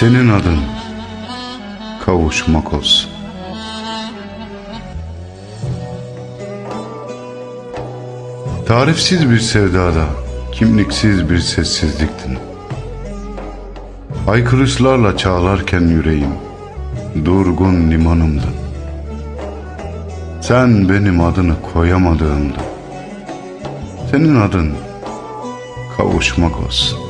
Senin adın kavuşmak olsun. Tarifsiz bir sevdada, kimliksiz bir sessizliktin. Haykırışlarla çağlarken yüreğim, durgun limanımdın. Sen benim adını koyamadığımdın. Senin adın kavuşmak olsun.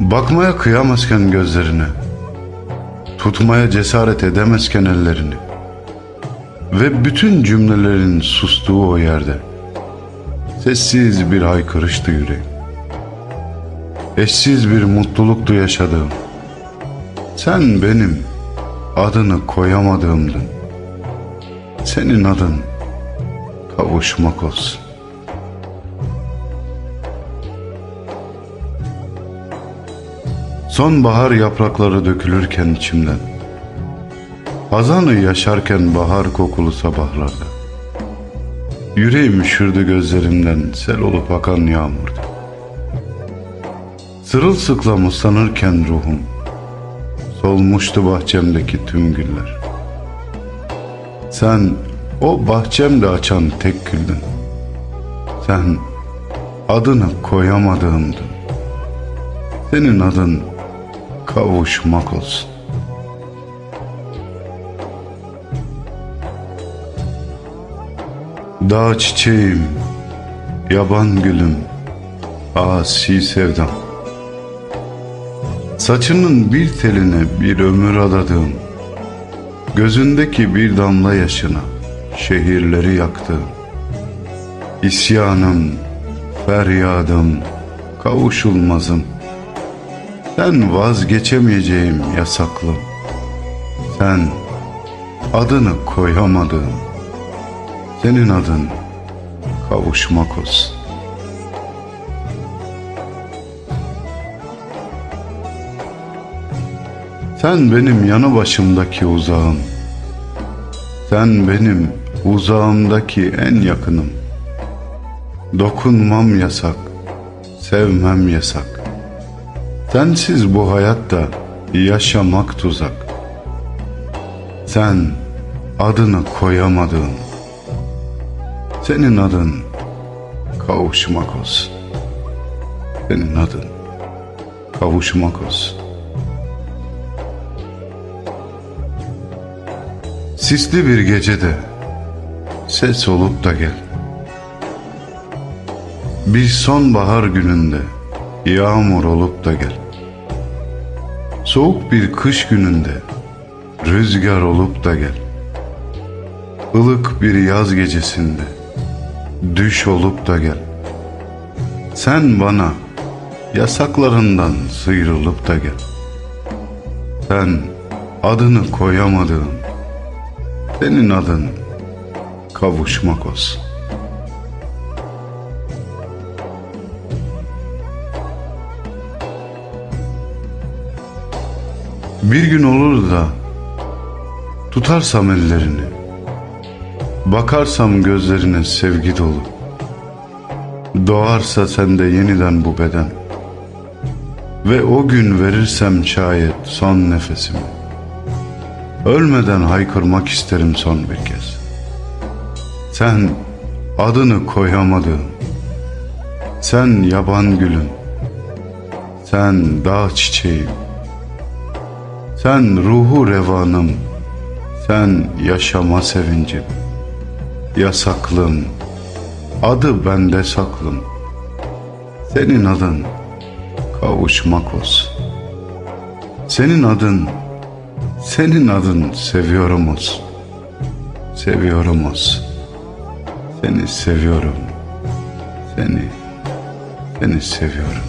Bakmaya kıyamazken gözlerine, tutmaya cesaret edemezken ellerini ve bütün cümlelerin sustuğu o yerde sessiz bir haykırıştı yüreğim. Eşsiz bir mutluluktu yaşadığım. Sen benim adını koyamadığımdın. Senin adın kavuşmak olsun. Sonbahar yaprakları dökülürken içimden. Hazanı yaşarken bahar kokulu sabahlarda Yüreğim üşürdü gözlerimden sel olup akan yağmurda Sırılsıklam ıslanırken ruhum Solmuştu bahçemdeki tüm güller. Sen o bahçemde açan tek güldün. Sen adını koyamadığımdın. Senin adın kavuşmak olsun. Dağ çiçeğim, yaban gülüm, asi sevdam. Saçının bir teline bir ömür adadığım, gözündeki bir damla yaşına şehirleri yaktığım, isyanım, feryadım, kavuşulmazım, sen vazgeçemeyeceğim yasaklım. Sen adını koyamadığım. Senin adın kavuşmak olsun. Sen benim yanı başımdaki uzağım. Sen benim uzağımdaki en yakınım. Dokunmam yasak, sevmem yasak. Sensiz bu hayatta yaşamak tuzak. Sen adını koyamadın. Senin adın kavuşmak olsun. Senin adın kavuşmak olsun. Sisli bir gecede ses olup da gel. Bir sonbahar gününde yağmur olup da gel. Soğuk bir kış gününde rüzgar olup da gel. Ilık bir yaz gecesinde düş olup da gel. Sen bana yasaklarından sıyrılıp da gel. Sen adını koyamadığın, senin adın kavuşmak olsun. Bir gün olur da tutarsam ellerini, bakarsam gözlerine sevgi dolu, doğarsa sende yeniden bu beden. Ve o gün verirsem şayet son nefesimi, ölmeden haykırmak isterim son bir kez. Sen adını koyamadığım, sen yaban gülüm, sen dağ çiçeğim, sen ruhu revanım, sen yaşama sevincim, yasaklım, adı bende saklım. Senin adın kavuşmak olsun. Senin adın, senin adın seviyorum olsun. Seviyorum olsun. Seni seviyorum. Seni, seni seviyorum.